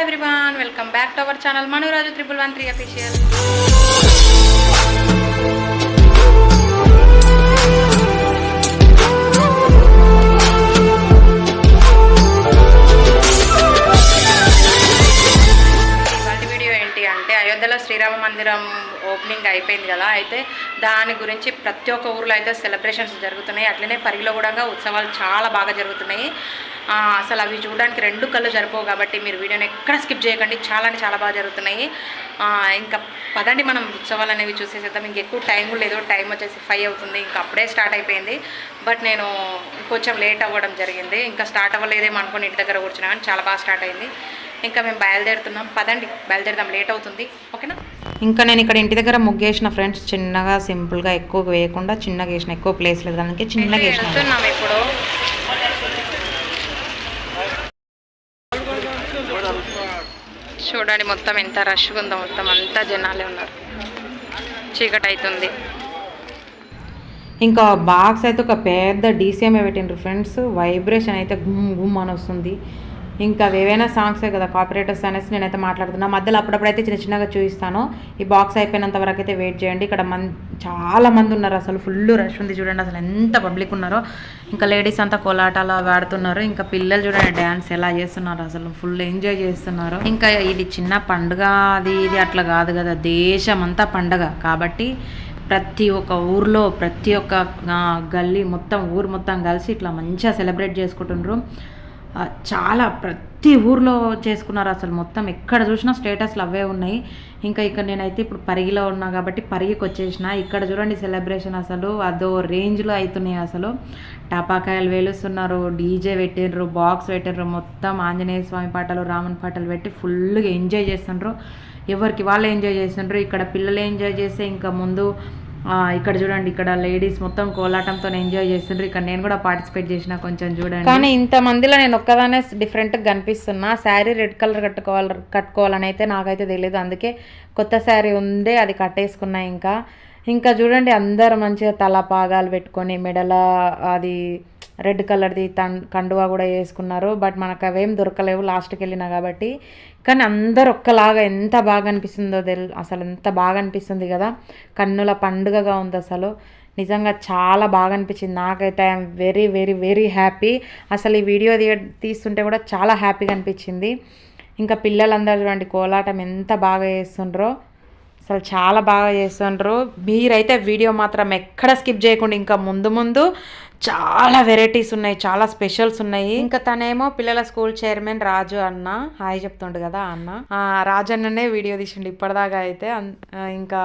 Everyone welcome back to our channel Manuraju triple one three official ఇవాళ video ఏంటి అంటే అయోధ్యలో శ్రీరామ మందిరం ఓపెనింగ్ అయిపోయింది కదా. అయితే దాని గురించి ప్రతి ఒక్క ఊర్లో అయితే సెలబ్రేషన్స్ జరుగుతున్నాయి. అట్లనే పరిగిలో కూడా ఉత్సవాలు చాలా బాగా జరుగుతున్నాయి. అసలు అవి చూడడానికి రెండు కళ్ళు సరిపోవు కాబట్టి మీరు వీడియోని ఎక్కడ స్కిప్ చేయకండి. చాలా అంటే చాలా బాగా జరుగుతున్నాయి. ఇంకా పదండి మనం ఉత్సవాలు అనేవి చూసేసేద్దాం. ఇంక ఎక్కువ టైం కూడా లేదు. టైం వచ్చేసి ఫైవ్ అవుతుంది. ఇంకా అప్పుడే స్టార్ట్ అయిపోయింది. బట్ నేను కొంచెం లేట్ అవ్వడం జరిగింది. ఇంకా స్టార్ట్ అవ్వలేదేమో అనుకుని ఇంటి దగ్గర కూర్చున్నా కానీ చాలా బాగా స్టార్ట్ అయింది. ఇంకా మేము బయలుదేరుతున్నాం. పదండి బయలుదేరుదాం లేట్ అవుతుంది. ఓకేనా? ఇంకా నేను ఇక్కడ ఇంటి దగ్గర ముగ్గేసిన ఫ్రెండ్స్ చిన్నగా సింపుల్గా ఎక్కువ వేయకుండా చిన్నగా వేసిన ఎక్కువ ప్లేస్ లేదు దానికి చిన్నగా వేసిన. ఇప్పుడు. చూడండి మొత్తం ఎంత రష్గా ఉందో మొత్తం అంతా జనాలే ఉన్నారు. చీకటి అవుతుంది ఇంకా బాక్స్ అయితే ఒక పెద్ద డీసీఎంఏ పెట్టిండ్రు ఫ్రెండ్స్. వైబ్రేషన్ అయితే గుమ్ గుమ్ అని వస్తుంది. ఇంకా ఏవైనా సాంగ్సే కదా కాపరేటర్స్ అనేసి నేనైతే మాట్లాడుతున్నా. మధ్యలో అప్పుడప్పుడు అయితే చిన్న చిన్నగా చూపిస్తాను. ఈ బాక్స్ అయిపోయినంత వరకు అయితే వెయిట్ చేయండి. ఇక్కడ మన్ చాలా మంది ఉన్నారు అసలు ఫుల్ రష్ ఉంది చూడండి. అసలు ఎంత పబ్లిక్ ఉన్నారో. ఇంకా లేడీస్ అంతా కోలాటాలు వాడుతున్నారు ఆడుతున్నారు. ఇంకా పిల్లలు చూడండి డ్యాన్స్ ఎలా చేస్తున్నారు అసలు ఫుల్ ఎంజాయ్ చేస్తున్నారు. ఇంకా ఇది చిన్న పండుగ అది ఇది అట్లా కాదు కదా దేశం అంతా పండగ. కాబట్టి ప్రతి ఒక్క ఊర్లో ప్రతి ఒక్క గల్లీ మొత్తం ఊరు మొత్తం కలిసి ఇట్లా మంచిగా సెలబ్రేట్ చేసుకుంటుండ్రు. చాలా ప్రతి ఊర్లో చేసుకున్నారు అసలు మొత్తం. ఎక్కడ చూసినా స్టేటస్లు అవే ఉన్నాయి. ఇంకా ఇక్కడ నేనైతే ఇప్పుడు పరిగిలో ఉన్నా కాబట్టి పరిగికి వచ్చేసిన. ఇక్కడ చూడండి సెలబ్రేషన్ అసలు. అదో రేంజ్లో అవుతున్నాయి అసలు. టపాకాయలు వేలుస్తున్నారు. డీజే పెట్టిండ్రు బాక్స్ పెట్టిండ్రు. మొత్తం ఆంజనేయ స్వామి పాటలు రాముని పాటలు పెట్టి ఫుల్గా ఎంజాయ్ చేస్తుండ్రు. ఎవరికి వాళ్ళు ఎంజాయ్ చేస్తుండ్రు ఇక్కడ పిల్లలు ఎంజాయ్ చేస్తే ఇంకా ముందు ఇక్కడ చూడండి ఇక్కడ లేడీస్ మొత్తం కోలాటంతో ఎంజాయ్ చేస్తుండ్రు. ఇక్కడ నేను కూడా పార్టిసిపేట్ చేసిన కొంచెం చూడండి. కానీ ఇంత మందిలో నేను ఒక్కదానే డిఫరెంట్గా కనిపిస్తున్నా. శారీ రెడ్ కలర్ కట్టుకోవాలి కట్టుకోవాలని అయితే నాకైతే తెలియదు అందుకే కొత్త శారీ ఉందే అది కట్టేసుకున్నా ఇంకా. ఇంకా చూడండి అందరు మంచిగా తలపాగాలు పెట్టుకొని మెడల అది రెడ్ కలర్ది తన్ కండువా కూడా వేసుకున్నారు. బట్ మనకు అవేం దొరకలేవు. లాస్ట్కి వెళ్ళినా కాబట్టి కానీ అందరు ఒక్కలాగా ఎంత బాగా అనిపిస్తుందో తెల్ అసలు ఎంత బాగా అనిపిస్తుంది కదా. కన్నుల పండుగగా ఉంది అసలు. నిజంగా చాలా బాగా అనిపించింది నాకైతే I'm very very very happy. అసలు ఈ వీడియో తీ తీస్తుంటే కూడా చాలా హ్యాపీగా అనిపించింది. ఇంకా పిల్లలందరూ చూడండి కోలాటం ఎంత బాగా చేస్తుండ్రో. అసలు చాలా బాగా చేస్తుండ్రు. మీరైతే వీడియో మాత్రం ఎక్కడ స్కిప్ చేయకుండా ఇంకా ముందు ముందు చాలా వెరైటీస్ ఉన్నాయి చాలా స్పెషల్స్ ఉన్నాయి. ఇంకా తనేమో పిల్లల స్కూల్ చైర్మన్ రాజు అన్న హాయ్ చెప్తుండు కదా అన్న. రాజు అన్ననే వీడియో తీసిండు ఇప్పటిదాకా అయితే. ఇంకా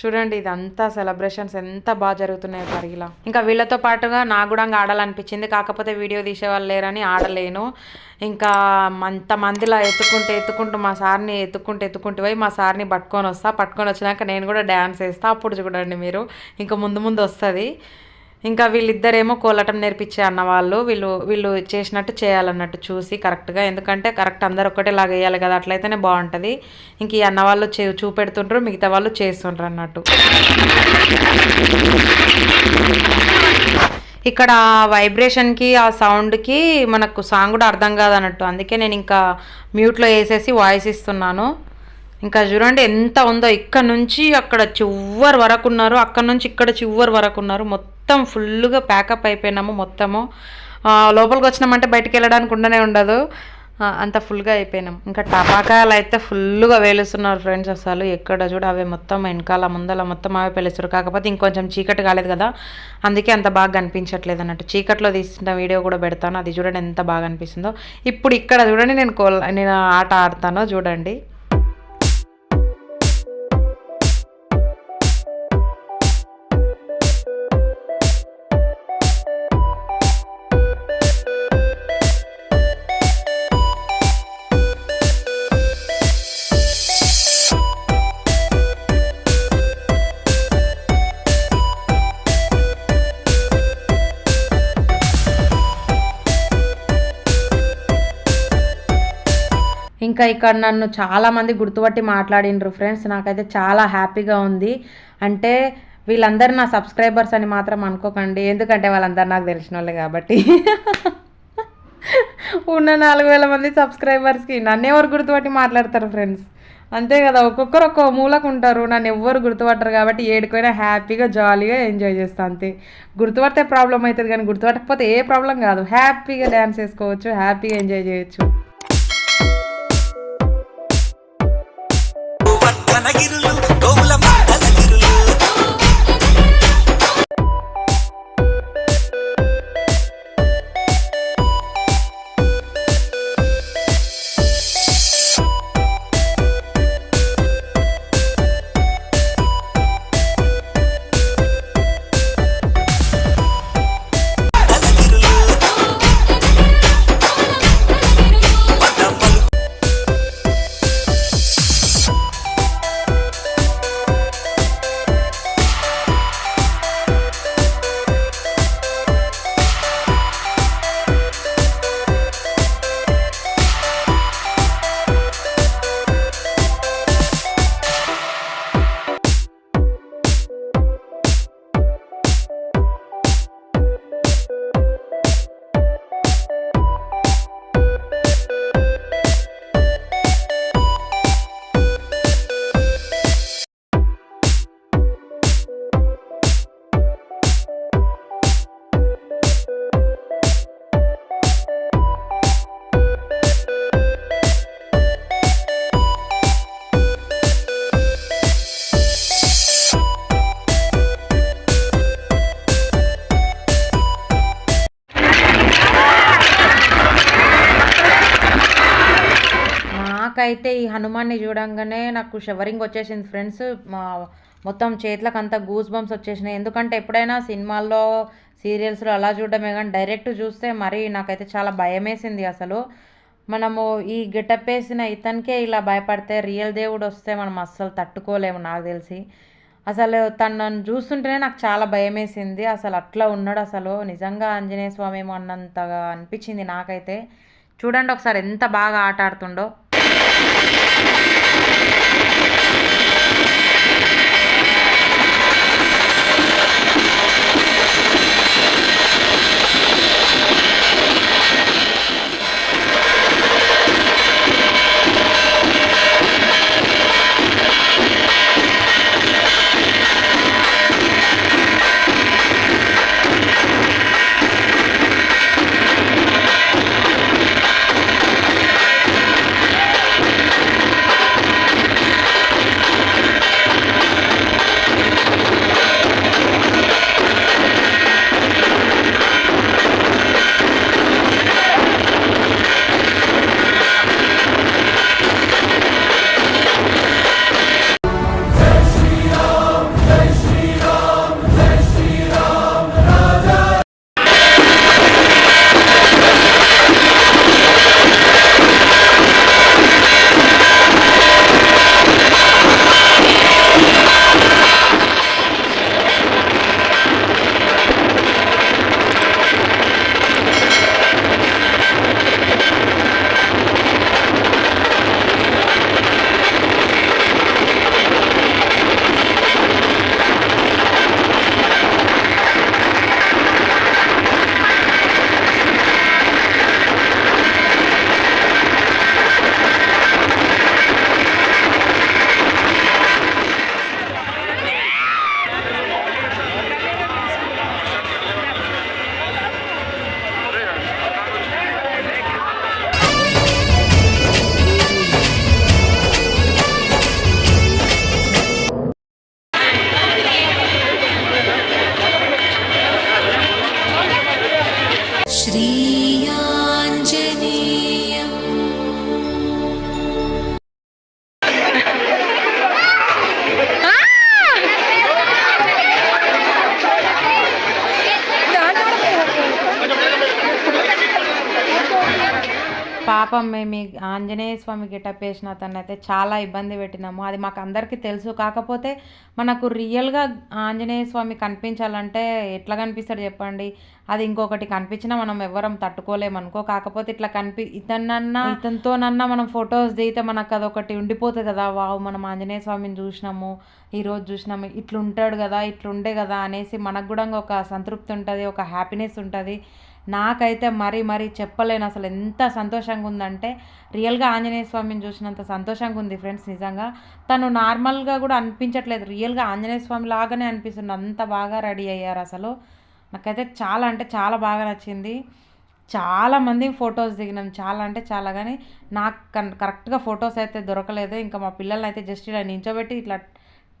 చూడండి ఇదంతా సెలబ్రేషన్స్ ఎంత బాగా జరుగుతున్నాయి పరిగిలా ఇంకా వీళ్ళతో పాటుగా నాకు కూడా ఇంకా ఆడాలనిపించింది. కాకపోతే వీడియో తీసేవాళ్ళు లేరని ఆడలేను. ఇంకా అంత మందిలా ఎత్తుకుంటూ ఎత్తుకుంటూ మా సార్ని ఎత్తుకుంటూ ఎత్తుకుంటూ పోయి మా సార్ని పట్టుకొని వస్తా. పట్టుకొని వచ్చినాక నేను కూడా డ్యాన్స్ వేస్తా. అప్పుడు చూడండి మీరు. ఇంకా ముందు ముందు వస్తుంది. ఇంకా వీళ్ళిద్దరేమో కోలటం నేర్పించే అన్న వాళ్ళు వీళ్ళు వీళ్ళు చేసినట్టు చేయాలన్నట్టు చూసి కరెక్ట్గా. ఎందుకంటే కరెక్ట్ అందరు ఒకటేలాగా వేయాలి కదా అట్లయితేనే బాగుంటుంది. ఇంక ఈ అన్న వాళ్ళు చే చూపెడుతుండ్రు మిగతా వాళ్ళు చేస్తుండ్రు అన్నట్టు. ఇక్కడ వైబ్రేషన్కి ఆ సౌండ్కి మనకు సాంగ్ కూడా అర్థం కాదన్నట్టు. అందుకే నేను ఇంకా మ్యూట్లో వేసేసి వాయిస్ ఇస్తున్నాను. ఇంకా చూడండి ఎంత ఉందో ఇక్కడ నుంచి అక్కడ చివరి వరకు ఉన్నారు అక్కడ నుంచి ఇక్కడ చివరి వరకు ఉన్నారు. మొత్తం ఫుల్గా ప్యాకప్ అయిపోయినాము మొత్తము. లోపలికి వచ్చినామంటే బయటకు వెళ్ళడానికి ఉండనే ఉండదు. అంత ఫుల్గా అయిపోయినాం. ఇంకా టపాకాయలు అయితే ఫుల్గా వేలుస్తున్నారు ఫ్రెండ్స్ అసలు. ఎక్కడ చూడ అవే మొత్తం వెనకాల ముందల మొత్తం అవే పేలుస్తారు. కాకపోతే ఇంకొంచెం చీకటి కాలేదు కదా. అందుకే అంత బాగా కనిపించట్లేదు అన్నట్టు. చీకట్లో తీసిన వీడియో కూడా పెడతాను. అది చూడండి ఎంత బాగా అనిపిస్తుందో. ఇప్పుడు ఇక్కడ చూడండి నేను కోల్ నేను ఆట ఆడతానో చూడండి. ఇంకా ఇక్కడ నన్ను చాలా మంది గుర్తుపట్టి మాట్లాడిండ్రు ఫ్రెండ్స్. నాకైతే చాలా హ్యాపీగా ఉంది. అంటే వీళ్ళందరూ నా సబ్స్క్రైబర్స్ అని మాత్రం అనుకోకండి. ఎందుకంటే వాళ్ళందరూ నాకు తెలిసిన వాళ్ళే కాబట్టి. ఉన్న నాలుగు వేల మంది సబ్స్క్రైబర్స్కి నన్ను ఎవరు గుర్తుపట్టి మాట్లాడతారు ఫ్రెండ్స్? అంతే కదా ఒక్కొక్కరు ఒక్కో మూలకు ఉంటారు. నన్ను ఎవ్వరు గుర్తుపట్టరు కాబట్టి ఏడుకైనా హ్యాపీగా జాలీగా ఎంజాయ్ చేస్తాను అంతే. గుర్తుపడితే ప్రాబ్లం అవుతుంది కానీ గుర్తుపట్టకపోతే ఏ ప్రాబ్లం కాదు. హ్యాపీగా డ్యాన్స్ వేసుకోవచ్చు హ్యాపీగా ఎంజాయ్ చేయొచ్చు. నాకైతే ఈ హనుమాన్ని చూడంగానే నాకు షవరింగ్ వచ్చేసింది ఫ్రెండ్స్ మా మొత్తం చేతులకు అంతా గూస్ బంప్స్ వచ్చేసినాయి. ఎందుకంటే ఎప్పుడైనా సినిమాల్లో సీరియల్స్లో అలా చూడడమే కానీ డైరెక్ట్ చూస్తే మరి నాకైతే చాలా భయం వేసింది అసలు. మనము ఈ గెటప్ వేసిన ఇతనికే ఇలా భయపడితే రియల్ దేవుడు వస్తే మనం అస్సలు తట్టుకోలేము నాకు తెలిసి. అసలు తను నన్ను చూస్తుంటేనే నాకు చాలా భయం వేసింది అసలు అట్లా ఉన్నాడు అసలు. నిజంగా ఆంజనేయ స్వామి ఏమో అన్నంతగా అనిపించింది నాకైతే. చూడండి ఒకసారి ఎంత బాగా ఆట ఆడుతుండో. Thank you. పాపం మేము ఆంజనేయ స్వామి గెటప్ వేసిన అతన్ని అయితే చాలా ఇబ్బంది పెట్టినాము. అది మాకు అందరికీ తెలుసు. కాకపోతే మనకు రియల్గా ఆంజనేయ స్వామి కనిపించాలంటే ఎట్లా కనిపిస్తాడు చెప్పండి? అది ఇంకొకటి కనిపించినా మనం ఎవ్వరం తట్టుకోలేము అనుకో. కాకపోతే ఇట్లా కనిపి ఇతన్నన్నా ఇతనితోనన్నా మనం ఫొటోస్ దిగితే మనకు అదొకటి ఉండిపోతుంది కదా. వావ్ మనం ఆంజనేయ స్వామిని చూసినాము. ఈరోజు చూసినాము. ఇట్లుంటాడు కదా ఇట్లుండే కదా అనేసి మనకు కూడా ఒక సంతృప్తి ఉంటుంది ఒక హ్యాపీనెస్ ఉంటుంది. నాకైతే మరీ మరీ చెప్పలేను అసలు ఎంత సంతోషంగా ఉందంటే రియల్గా ఆంజనేయ స్వామిని చూసినంత సంతోషంగా ఉంది ఫ్రెండ్స్ నిజంగా. తను నార్మల్గా కూడా అనిపించట్లేదు. రియల్గా ఆంజనేయ స్వామి లాగానే అనిపిస్తుంది. అంత బాగా రెడీ అయ్యారు అసలు. నాకైతే చాలా అంటే చాలా బాగా నచ్చింది. చాలా మంది ఫొటోస్ దిగినాం. చాలా అంటే చాలా కానీ నాకు కన్- కరెక్ట్గా ఫొటోస్ అయితే దొరకలేదు. ఇంకా మా పిల్లల్ని అయితే జస్ట్ ఇలా నించోబెట్టి ఇట్లా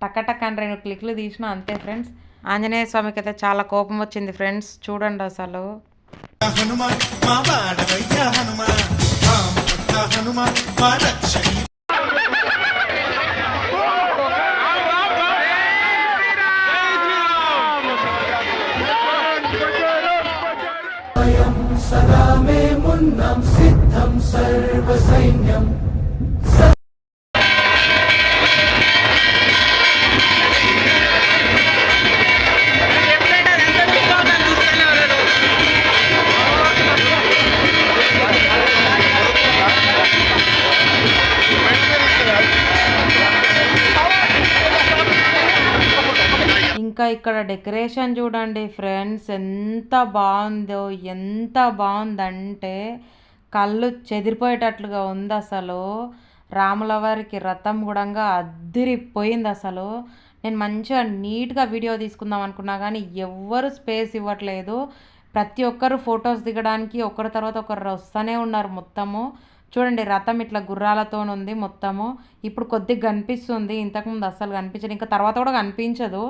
టక్క అని రెండు క్లిక్లు తీసిన అంతే ఫ్రెండ్స్. ఆంజనేయ స్వామికి అయితే చాలా కోపం వచ్చింది ఫ్రెండ్స్. చూడండి అసలు. హనుమ మా వాడవయ్య హనుమ మా పుట్ట హనుమ सिद्धं सर्वसैन्यम् ఇంకా ఇక్కడ డెకరేషన్ చూడండి ఫ్రెండ్స్ ఎంత బాగుందో ఎంత బాగుందంటే కళ్ళు చెదిరిపోయేటట్లుగా ఉంది అసలు. రాములవారికి రథం కూడా అద్దిరిపోయింది అసలు. నేను మంచిగా నీట్గా వీడియో తీసుకుందాం అనుకున్నా కానీ ఎవ్వరు స్పేస్ ఇవ్వట్లేదు. ప్రతి ఒక్కరు ఫొటోస్ దిగడానికి ఒకరి తర్వాత ఒకరు వస్తూనే ఉన్నారు మొత్తము. చూడండి రథం ఇట్లా గుర్రాలతో ఉంది మొత్తము. ఇప్పుడు కొద్దిగా కనిపిస్తుంది. ఇంతకుముందు అస్సలు కనిపించదు ఇంకా తర్వాత కూడా కనిపించదు.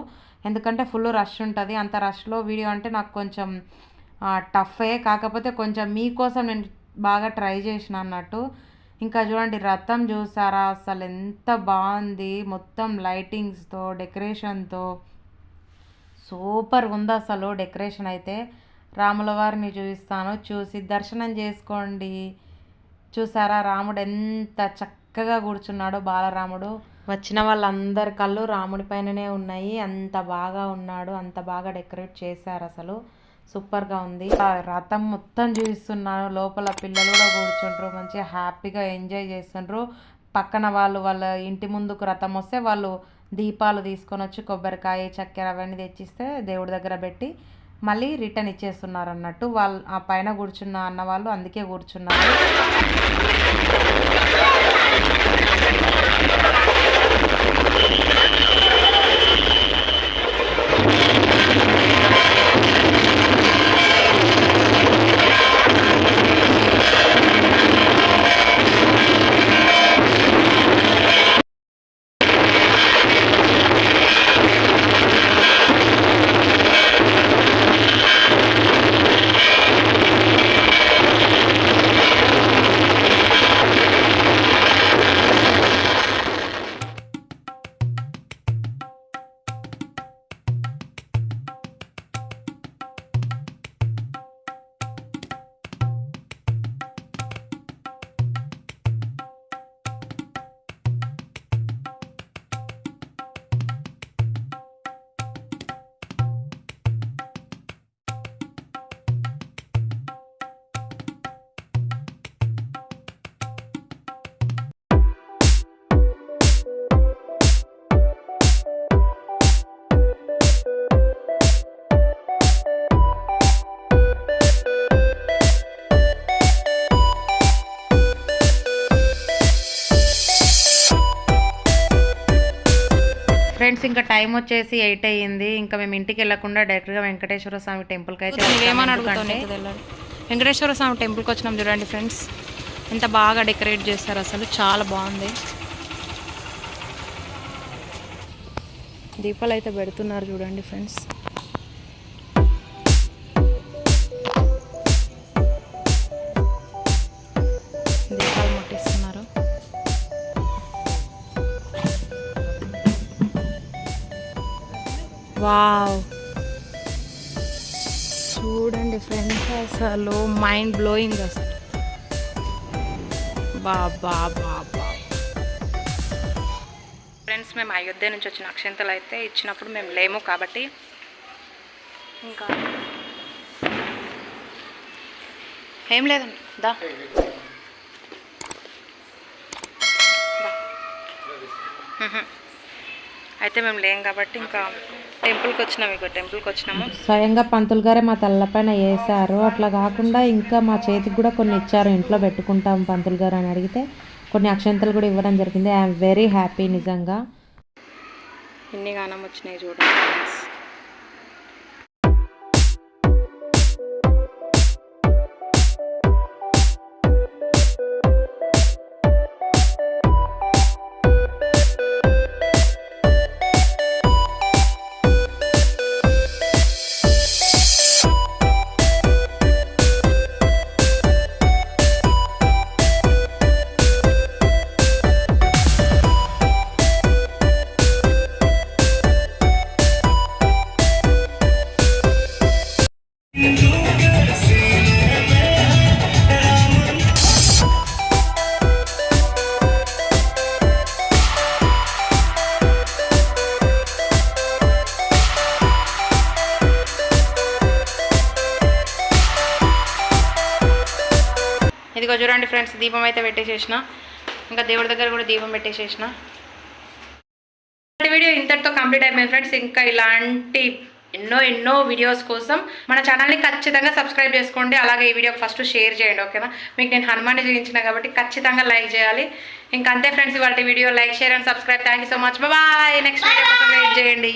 ఎందుకంటే ఫుల్ రష్ ఉంటుంది. అంత రష్లో వీడియో అంటే నాకు కొంచెం టఫే. కాకపోతే కొంచెం మీకోసం నేను బాగా ట్రై చేసిన అన్నట్టు. ఇంకా చూడండి రథం చూసారా? అసలు ఎంత బాగుంది. మొత్తం లైటింగ్స్తో డెకరేషన్తో. సూపర్ ఉంది అసలు డెకరేషన్ అయితే. రాముల వారిని చూపిస్తాను చూసి దర్శనం చేసుకోండి. చూసారా? రాముడు ఎంత చక్కగా కూర్చున్నాడు బాలరాముడు. వచ్చిన వాళ్ళందరి కళ్ళు రాముడి పైననే ఉన్నాయి. అంత బాగా ఉన్నాడు. అంత బాగా డెకరేట్ చేశారు అసలు. సూపర్గా ఉంది. ఆ రథం మొత్తం చూపిస్తున్నాను లోపల పిల్లలు కూడా కూర్చుంటారు మంచిగా హ్యాపీగా ఎంజాయ్ చేస్తుండ్రు. పక్కన వాళ్ళు వాళ్ళ ఇంటి ముందుకు రథం వస్తే వాళ్ళు దీపాలు తీసుకొని వచ్చి కొబ్బరికాయ చక్కెర అవన్నీ తెచ్చిస్తే దేవుడి దగ్గర పెట్టి మళ్ళీ రిటర్న్ ఇచ్చేస్తున్నారు అన్నట్టు. వాళ్ళు ఆ పైన కూర్చున్న అన్న వాళ్ళు అందుకే కూర్చున్నారు. టైం వచ్చేసి ఎయిట్ అయ్యింది. ఇంకా మేము ఇంటికి వెళ్ళకుండా డైరెక్ట్గా వెంకటేశ్వర స్వామి టెంపుల్కి అయితే వెంకటేశ్వర స్వామి టెంపుల్కి వచ్చినాం చూడండి ఫ్రెండ్స్. ఎంత బాగా డెకరేట్ చేస్తారు అసలు. చాలా బాగుంది. దీపాలు అయితే పెడుతున్నారు చూడండి ఫ్రెండ్స్. వావ్. చూడండి ఫ్రెండ్స్ అసలు మైండ్ బ్లోయింగ్ అసలు. బాబా బాబా ఫ్రెండ్స్ మేము అయోధ్య నుంచి వచ్చిన అక్షంతలు అయితే ఇచ్చినప్పుడు మేము లేము కాబట్టి ఇంకా ఏం లేదండి. దా. దా. అయితే మేము లేం కాబట్టి ఇంకా టెంపుల్కి వచ్చినాము ఇక టెంపుల్కి వచ్చినాము. స్వయంగా పంతులు గారే మా తల్లపైన వేసారు అట్లా కాకుండా ఇంకా మా చేతికి కూడా కొన్ని ఇచ్చారు. ఇంట్లో పెట్టుకుంటాం పంతులు గారు అని అడిగితే కొన్ని అక్షంతలు కూడా ఇవ్వడం జరిగింది. ఐఎమ్ వెరీ హ్యాపీ నిజంగా. ఎన్ని గానం వచ్చినాయి చూడండి ఇదిగో చూడండి ఫ్రెండ్స్ దీపం అయితే పెట్టేసేసిన. ఇంకా దేవుడి దగ్గర కూడా దీపం పెట్టేసేసిన. వీడియో ఇంతటితో కంప్లీట్ అయిపోయింది ఫ్రెండ్స్. ఇంకా ఇలాంటి ఎన్నో ఎన్నో వీడియోస్ కోసం మన ఛానల్ని ఖచ్చితంగా సబ్స్క్రైబ్ చేసుకోండి. అలాగే ఈ వీడియో ఫస్ట్ షేర్ చేయండి ఓకేనా మీకు నేను హనుమాన్ని చూపించిన కాబట్టి ఖచ్చితంగా లైక్ చేయాలి. ఇంకా అంతే ఫ్రెండ్స్ ఇవాళ video. Like share and subscribe thank you so much bye next video కోసం వెయిట్ చేయండి.